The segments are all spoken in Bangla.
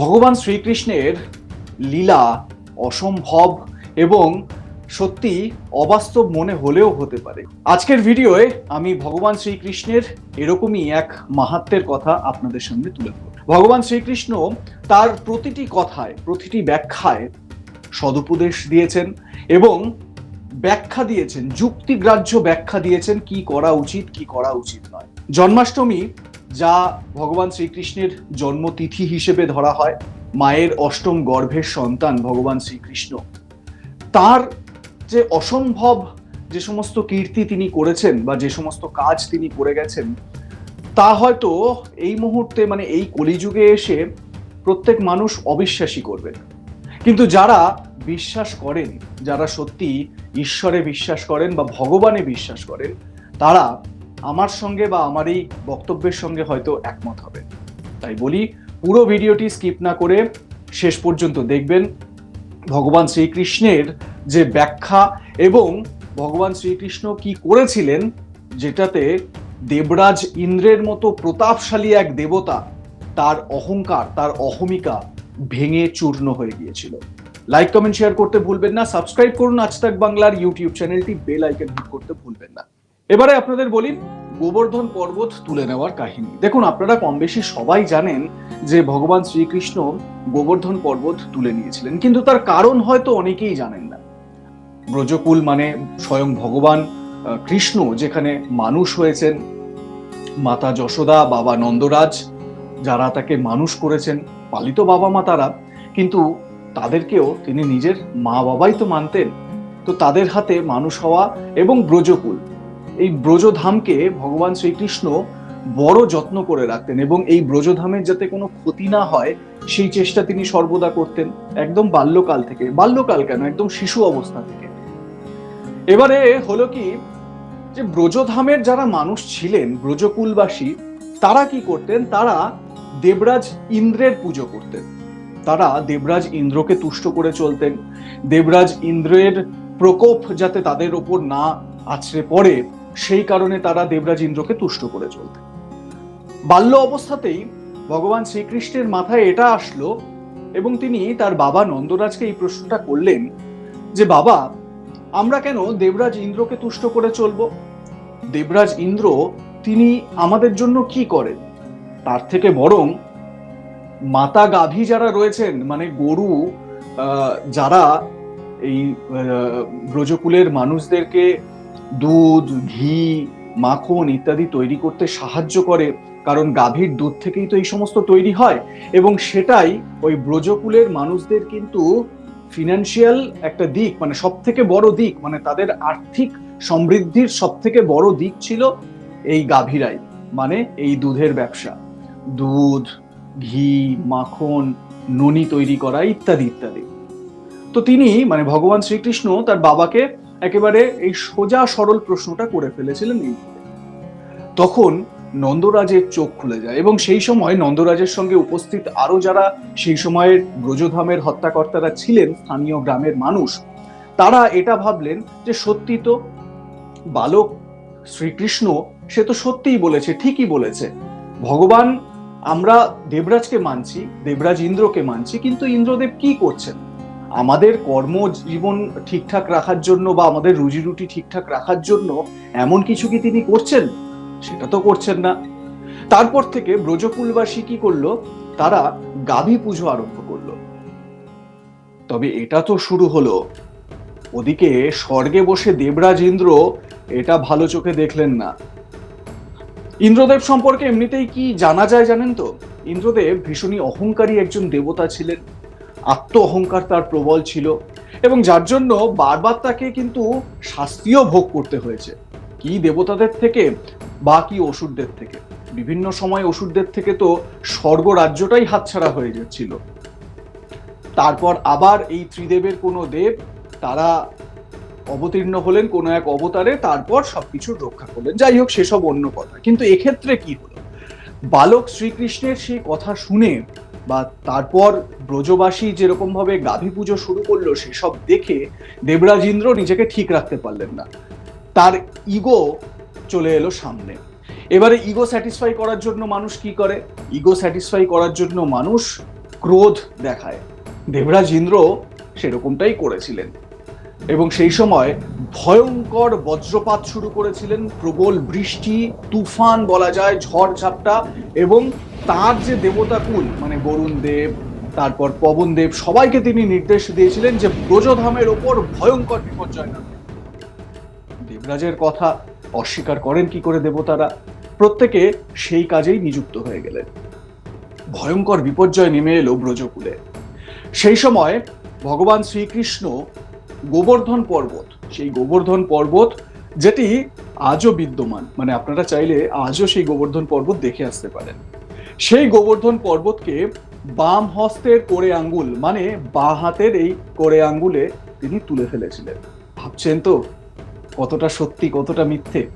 ভগবান শ্রীকৃষ্ণের লীলা অসম্ভব এবং সত্যি অবাস্তব মনে হলেও হতে পারে। আজকের ভিডিওয়ে আমি ভগবান শ্রীকৃষ্ণের এরকমই এক মাহাত্মের কথা আপনাদের সামনে তুলে ধরব। ভগবান শ্রীকৃষ্ণ তার প্রতিটি কথায়, প্রতিটি ব্যাখ্যায় সদুপদেশ দিয়েছেন এবং ব্যাখ্যা দিয়েছেন, যুক্তিগ্রাহ্য ব্যাখ্যা দিয়েছেন কি করা উচিত, কি করা উচিত নয়। জন্মাষ্টমী যা ভগবান শ্রীকৃষ্ণের জন্মতিথি হিসেবে ধরা হয় মায়ের অষ্টম গর্ভের সন্তান ভগবান শ্রীকৃষ্ণ। তার যে অসম্ভব যে সমস্ত কীর্তি তিনি করেছেন বা যে সমস্ত কাজ তিনি করে গেছেন, তা হয়তো এই মুহূর্তে মানে এই কলিযুগে এসে প্রত্যেক মানুষ অবিশ্বাসী করবেন কিন্তু যারা বিশ্বাস করেন, যারা সত্যি ঈশ্বরে বিশ্বাস করেন বা ভগবানে বিশ্বাস করেন, তারা আমার সঙ্গে বা আমার এই বক্তব্যের সঙ্গে হয়তো একমত হবে। তাই বলি, পুরো ভিডিওটি স্কিপ না করে শেষ পর্যন্ত দেখবেন। ভগবান শ্রীকৃষ্ণের যে ব্যাখ্যা এবং ভগবান শ্রীকৃষ্ণ কি করেছিলেন, যেটাতে দেবরাজ ইন্দ্রের মতো প্রতাপশালী এক দেবতা তার অহংকার, তার অহমিকা ভেঙে চূর্ণ হয়ে গিয়েছিল। লাইক কমেন্ট শেয়ার করতে ভুলবেন না। সাবস্ক্রাইব করুন আজ তাক বাংলার ইউটিউব চ্যানেলটি বেল আইকন হিট করতে ভুলবেন না। এবারে আপনাদের বলি, গোবর্ধন পর্বত তুলে নেওয়ার কাহিনী। দেখুন, আপনারা কম বেশি সবাই জানেন যে ভগবান শ্রীকৃষ্ণ গোবর্ধন পর্বত তুলে নিয়েছিলেন। কিন্তু তার কারণ হয়তো অনেকেই জানেন না। ব্রজকুল মানে স্বয়ং ভগবান কৃষ্ণ, যেখানে মানুষ হয়েছেন। মাতা যশোদা, বাবা নন্দরাজ, যারা তাকে মানুষ করেছেন, পালিত বাবা মা তারা কিন্তু তাদেরকেও তিনি নিজের মা বাবাই তো মানতেন। তো তাদের হাতে মানুষ হওয়া এবং ব্রজকুল। এই ব্রজধামকে ভগবান শ্রীকৃষ্ণ বড় যত্ন করে রাখতেন এবং এই ব্রজধামের যাতে কোনো ক্ষতি না হয়, সেই চেষ্টা তিনি সর্বদা করতেন, একদম বাল্যকাল থেকে। বাল্যকাল কেন? একদম শিশু অবস্থা থেকে। এবারে হলো কি যে ব্রজধামের যারা মানুষ ছিলেন, ব্রজকুলবাসী, তারা কি করতেন? তারা দেবরাজ ইন্দ্রের পুজো করতেন। তারা দেবরাজ ইন্দ্রকে তুষ্ট করে চলতেন। দেবরাজ ইন্দ্রের প্রকোপ যাতে তাদের ওপর না আছড়ে পড়ে সেই কারণে তারা দেবরাজ ইন্দ্রকে তুষ্ট করে চলতেন বাল্য অবস্থাতেই ভগবান শ্রীকৃষ্ণের মাথায় এটা আসলো এবং তিনি তার বাবা নন্দরাজকে এই প্রশ্নটা করলেন যে, বাবা, আমরা কেন দেবরাজ ইন্দ্রকে তুষ্ট করে চলবো? দেবরাজ ইন্দ্র তিনি আমাদের জন্য কি করেন? তার থেকে বরং মাতা গাভী যারা রয়েছেন মানে গরু যারা এই ব্রজকুলের মানুষদেরকে দুধ, ঘি, মাখন ইত্যাদি তৈরি করতে সাহায্য করে, কারণ গাভীর দুধ থেকেই তো এই সমস্ত তৈরি হয়। এবং সেটাই ওই ব্রজকুলের মানুষদের কিন্তু ফিনান্সিয়াল একটা দিক মানে সব থেকে বড় দিক মানে তাদের আর্থিক সমৃদ্ধির সব থেকে বড় দিক ছিল এই গাভীরাই মানে এই দুধের ব্যবসা। দুধ, ঘি, মাখন, ননি তৈরি করা ইত্যাদি ইত্যাদি। তো তিনি মানে ভগবান শ্রীকৃষ্ণ তার বাবাকে একেবারে এই সোজা সরল প্রশ্নটা করে ফেলেছিলেন এই তখন নন্দরাজের চোখ খুলে যায় এবং সেই সময় নন্দরাজের সঙ্গে উপস্থিত আরও যারা সেই সময়ের ব্রজধামের হত্যাকর্তারা ছিলেন, স্থানীয় গ্রামের মানুষ, তারা এটা ভাবলেন যে সত্যি তো বালক শ্রীকৃষ্ণ, সে তো সত্যিই বলেছে, ঠিকই বলেছে। ভগবান, আমরা দেবরাজকে মানছি, দেবরাজ ইন্দ্রকে মানছি, কিন্তু ইন্দ্রদেব কি করছেন? আমাদের কর্মজীবন ঠিকঠাক রাখার জন্য বা আমাদের রুজি রুটি ঠিকঠাক রাখার জন্য এমন কিছু কি তিনি করছেন? সেটা তো করছেন না। তারপর থেকে ব্রজকুলবাসী কি করল? তারা গাভী পুজো আরম্ভ করল। তবে এটা তো শুরু হলো। ওদিকে স্বর্গে বসে দেবরাজ ইন্দ্র এটা ভালো চোখে দেখলেন না। ইন্দ্রদেব সম্পর্কে এমনিতেই কি জানা যায় জানেন তো? ইন্দ্রদেব ভীষণই অহংকারী একজন দেবতা ছিলেন। আত্ম অহংকার তার প্রবল ছিল এবং যার জন্য বারবার তাকে কিন্তু শাস্তিও ভোগ করতে হয়েছে। কি দেবতাদের থেকে বা কি অসুরদের থেকে? বিভিন্ন সময় অসুরদের থেকে তো স্বর্গ রাজ্যটাই হাতছাড়া হয়ে যাচ্ছিল। তারপর আবার এই ত্রিদেবের কোনো দেব তারা অবতীর্ণ হলেন কোনো এক অবতারে, তারপর সবকিছুর রক্ষা করলেন। যাই হোক, সেসব অন্য কথা। কিন্তু এক্ষেত্রে কি হলো? বালক শ্রীকৃষ্ণের সেই কথা শুনে বা তারপর ব্রজবাসী যেরকম ভাবে গাভী পুজো শুরু করল সেসব দেখে দেবরাজ ইন্দ্র নিজেকে ঠিক রাখতে পারলেন না। তার ইগো চলে এলো সামনে। এবারে ইগো স্যাটিসফাই করার জন্য মানুষ কি করে? ইগো স্যাটিসফাই করার জন্য মানুষ ক্রোধ দেখায়। দেবরাজ ইন্দ্র সেরকমটাই করেছিলেন। এবং সেই সময় ভয়ঙ্কর বজ্রপাত শুরু করেছিলেন, প্রবল বৃষ্টি, তুফান বলা যায়, ঝড় ঝাপটা এবং তার যে দেবতা কুল মানে বরুণ দেব, তারপর পবন দেব, সবাইকে তিনি নির্দেশ দিয়েছিলেন যে ব্রজধামের ওপর ভয়ঙ্কর বিপর্যয় নামবে দেবরাজের কথা অস্বীকার করেন কি করে দেবতারা? প্রত্যেকে সেই কাজেই নিযুক্ত হয়ে গেলেন। ভয়ঙ্কর বিপর্যয় নেমে এলো ব্রজকুলে। সেই সময় ভগবান শ্রীকৃষ্ণ গোবর্ধন পর্বত, সেই গোবর্ধন পর্বত যেটি আজও বিদ্যমান মানে আপনারা চাইলে আজও সেই গোবর্ধন পর্বত দেখে আসতে পারেন। সেই গোবর্ধন পর্বতকে বাম হস্তের কোড়ে আঙ্গুল মানে বা হাতের এই কোড়ে আঙ্গুলে তিনি তুলে ফেলেছিলেন। ভাবছেন তো, কতটা সত্যি, কতটা মিথ্যে?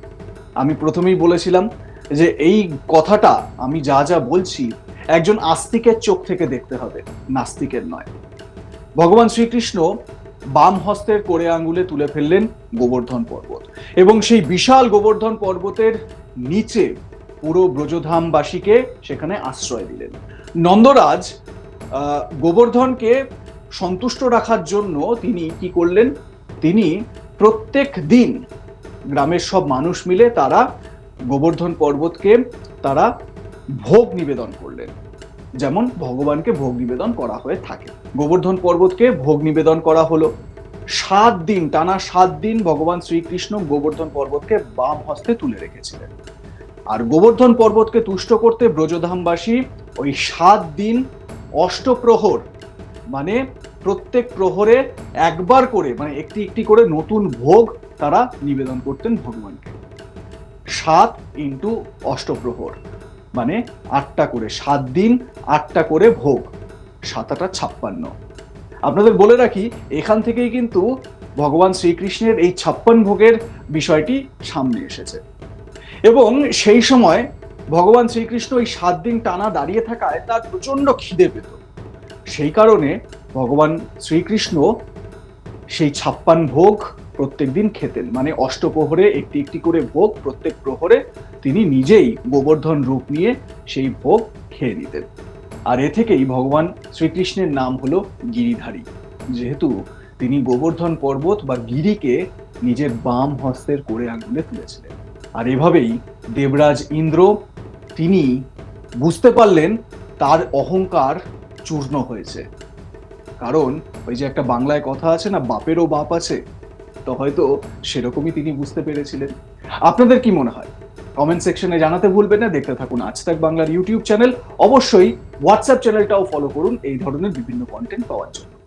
আমি প্রথমেই বলেছিলাম যে এই কথাটা আমি যা যা বলছি একজন আস্তিকের চোখ থেকে দেখতে হবে, নাস্তিকের নয়। ভগবান শ্রীকৃষ্ণ বাম হস্তের কোড়ে আঙ্গুলে তুলে ফেললেন গোবর্ধন পর্বত এবং সেই বিশাল গোবর্ধন পর্বতের নিচে পুরো ব্রজধামবাসীকে সেখানে আশ্রয় দিলেন। নন্দরাজ গোবর্ধনকে সন্তুষ্ট রাখার জন্য তিনি কি করলেন? তিনি প্রত্যেক দিন গ্রামের সব মানুষ মিলে তারা গোবর্ধন পর্বতকে তারা ভোগ নিবেদন করলেন। যেমন ভগবানকে ভোগ নিবেদন করা হয়ে থাকে। গোবর্ধন পর্বতকে ভোগ নিবেদন করা হলো। সাত দিন, টানা সাত দিন ভগবান শ্রীকৃষ্ণ গোবর্ধন পর্বতকে বাম হস্তে তুলে রেখেছিলেন। আর গোবর্ধন পর্বতকে তুষ্ট করতে ব্রজধামবাসী ওই সাত দিন অষ্টপ্রহর মানে প্রত্যেক প্রহরে একবার করে মানে একটি একটি করে নতুন ভোগ তারা নিবেদন করতেন ভগবানকে। সাত ইন্টু অষ্টপ্রহর মানে আটটা করে, সাত দিন আটটা করে ভোগ সাতাটা ছাপ্পান্ন। আপনাদের বলে রাখি, এখান থেকেই কিন্তু ভগবান শ্রীকৃষ্ণের এই ছাপ্পান ভোগের বিষয়টি সামনে এসেছে। এবং সেই সময় ভগবান শ্রীকৃষ্ণ এই সাত দিন টানা দাঁড়িয়ে থাকায় তার প্রচণ্ড খিদে পেত। সেই কারণে ভগবান শ্রীকৃষ্ণ সেই ছাপ্পান ভোগ প্রত্যেক দিন খেতেন। মানে অষ্টপ্রহরে একটি একটি করে ভোগ প্রত্যেক প্রহরে তিনি নিজেই গোবর্ধন রূপ নিয়ে সেই ভোগ খেয়ে নিতেন। আর এ থেকেই ভগবান শ্রীকৃষ্ণের নাম হলো গিরিধারী। যেহেতু তিনি গোবর্ধন পর্বত বা গিরিকে নিজের বাম হস্তের করে আঙ্গুলে তুলেছিলেন। আর এভাবেই দেবরাজ ইন্দ্র, তিনি বুঝতে পারলেন তার অহংকার চূর্ণ হয়েছে। কারণ ওই যে একটা বাংলায় কথা আছে না, বাপেরও বাপ আছে, তো হয়তো সেরকমই তিনি বুঝতে পেরেছিলেন। আপনাদের কি মনে হয়? কমেন্ট সেকশনে জানাতে ভুলবেন না, দেখতে থাকুন আজ তাক বাংলার ইউটিউব চ্যানেল। অবশ্যই হোয়াটসঅ্যাপ চ্যানেলটাও ফলো করুন, এই ধরনের বিভিন্ন কন্টেন্ট পাওয়ার জন্য।